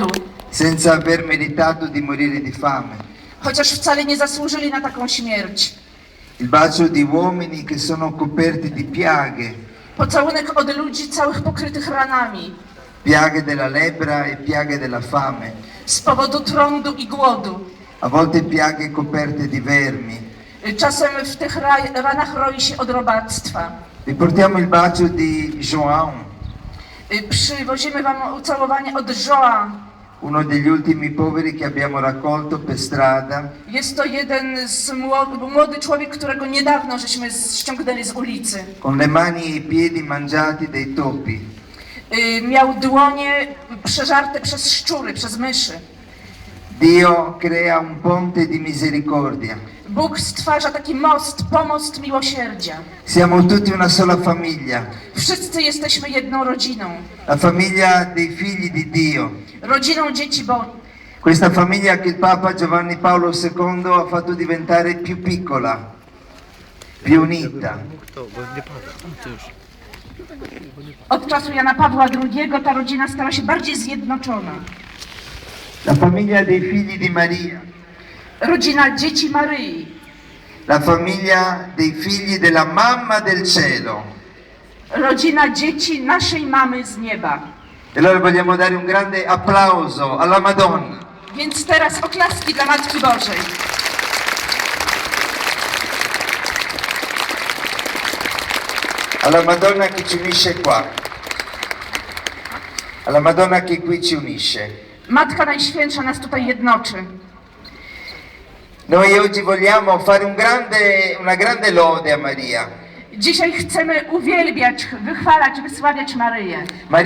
głodu, senza aver meritato di morire di fame. chociaż wcale nie zasłużyli na taką śmierć. Il bacio di uomini che sono coperti di piaghe, Pocałunek od ludzi całych pokrytych ranami piaghe della lebbra e piaghe della fame, z powodu trądu i głodu. a volte piaghe coperte di vermi. Czasem w tych raj, ranach roi się od robactwa. Vi portiamo il bacio di João, Przywozimy wam ucałowanie od Joa. Uno degli ultimi poveri che abbiamo raccolto per strada, Jest to jeden z młody, młody człowiek, którego niedawno żeśmy ściągnęli z ulicy. con le mani e i piedi mangiati dai topi. Y, Miał dłonie przeżarte przez szczury, przez myszy. Dio crea un ponte di misericordia. Bóg stwarza taki most, pomost miłosierdzia. Siamo tutti una sola famiglia, Wszyscy jesteśmy jedną rodziną. la famiglia dei figli di Dio. Rodziną dzieci Bożych. Questa famiglia che il Papa Giovanni Paolo II ha fatto diventare più piccola, più unita. Od czasu Jana Pawła II ta rodzina stała się bardziej zjednoczona. La famiglia dei figli di Maria, Rodzina dzieci Maryi. la famiglia dei figli della mamma del cielo. Rodzina dzieci naszej mamy z nieba. E allora vogliamo dare un grande applauso alla Madonna. Więc teraz oklaski dla Matki Bożej. alla Madonna che ci unisce qua, alla Madonna che qui ci unisce. Matka Najświętsza nas tutaj jednoczy. Noi oggi vogliamo fare un grande- una grande lode a Maria. Dzisiaj chcemy uwielbiać, wychwalać, wysławiać Maryję. Maria